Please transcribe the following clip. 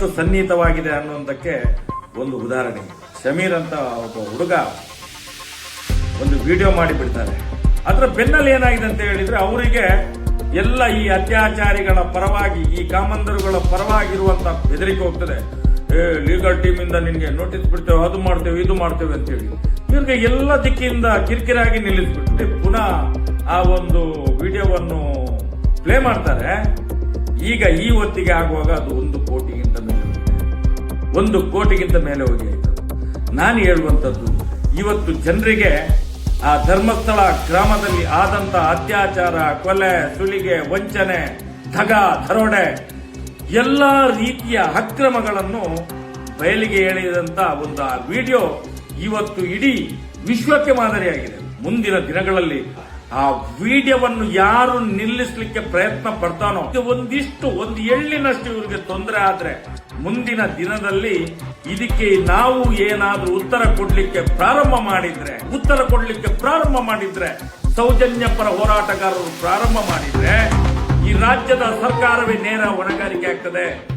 ಸನ್ನಿಹಿತವಾಗಿದೆ ಅನ್ನುವಂಥಕ್ಕೆ ಒಂದು ಉದಾಹರಣೆ. ಶಮೀರ್ ಅಂತ ಒಬ್ಬ ಹುಡುಗ ಒಂದು ವಿಡಿಯೋ ಮಾಡಿ ಬಿಡ್ತಾರೆ ಅದರ ಬೆನ್ನಲ್ಲಿ ಏನಾಗಿದೆ ಅಂತ ಹೇಳಿದ್ರೆ ಅವರಿಗೆ ಎಲ್ಲ ಈ ಅತ್ಯಾಚಾರಿಗಳ ಪರವಾಗಿ, ಈ ಕಾಮಂದರುಗಳ ಪರವಾಗಿರುವಂತ ಬೆದರಿಕೆ ಹೋಗ್ತದೆ. ಏ ಲೀಗಲ್ ಟೀಮ್ ಇಂದ ನಿನ್ಗೆ ನೋಟಿಸ್ ಬಿಡ್ತೇವೆ, ಅದು ಮಾಡ್ತೇವೆ, ಇದು ಮಾಡ್ತೇವೆ ಅಂತೇಳಿ. ಇವ್ರಿಗೆ ಎಲ್ಲ ದಿಕ್ಕಿಂದ ಕಿರಿಕಿರಾಗಿ ನಿಲ್ಲಿಸ್ಬಿಟ್ಟು ಪುನಃ ಆ ಒಂದು ವಿಡಿಯೋವನ್ನು ಪ್ಲೇ ಮಾಡ್ತಾರೆ. ಈಗ ಈ ಹೊತ್ತಿಗೆ ಆಗುವಾಗ ಅದು ಒಂದು ಕೋಟಿಗಿಂತ ಮೇಲೆ ಹೋಗಿದೆ. ಒಂದು ಕೋಟಿಗಿಂತ ಮೇಲೆ ಹೋಗಿ ನಾನು ಹೇಳುವಂಥದ್ದು, ಇವತ್ತು ಜನರಿಗೆ ಆ ಧರ್ಮಸ್ಥಳ ಗ್ರಾಮದಲ್ಲಿ ಆದಂತ ಅತ್ಯಾಚಾರ, ಕೊಲೆ, ಸುಲಿಗೆ, ವಂಚನೆ, ಧಗ ದರೋಡೆ ಎಲ್ಲ ರೀತಿಯ ಅಕ್ರಮಗಳನ್ನು ಬಯಲಿಗೆ ಎಳೆಯದಂತ ಒಂದು ಆ ವಿಡಿಯೋ ಇವತ್ತು ಇಡೀ ವಿಶ್ವಕ್ಕೆ ಮಾದರಿಯಾಗಿದೆ. ಮುಂದಿನ ದಿನಗಳಲ್ಲಿ ಆ ವಿಡಿಯೋವನ್ನು ಯಾರು ನಿಲ್ಲಿಸಲಿಕ್ಕೆ ಪ್ರಯತ್ನ ಪಡ್ತಾನೋ ಒಂದಿಷ್ಟು, ಒಂದು ಎಳ್ಳಿನಷ್ಟು ಇವರಿಗೆ ತೊಂದರೆ ಆದ್ರೆ ಮುಂದಿನ ದಿನದಲ್ಲಿ ಇದಕ್ಕೆ ನಾವು ಏನಾದ್ರೂ ಉತ್ತರ ಕೊಡ್ಲಿಕ್ಕೆ ಪ್ರಾರಂಭ ಮಾಡಿದ್ರೆ, ಉತ್ತರ ಕೊಡ್ಲಿಕ್ಕೆ ಪ್ರಾರಂಭ ಮಾಡಿದ್ರೆ, ಸೌಜನ್ಯ ಪರ ಹೋರಾಟಗಾರರು ಪ್ರಾರಂಭ ಮಾಡಿದ್ರೆ ಈ ರಾಜ್ಯದ ಸರ್ಕಾರವೇ ನೇರ ಹೊಣೆಗಾರಿಕೆ ಆಗ್ತದೆ.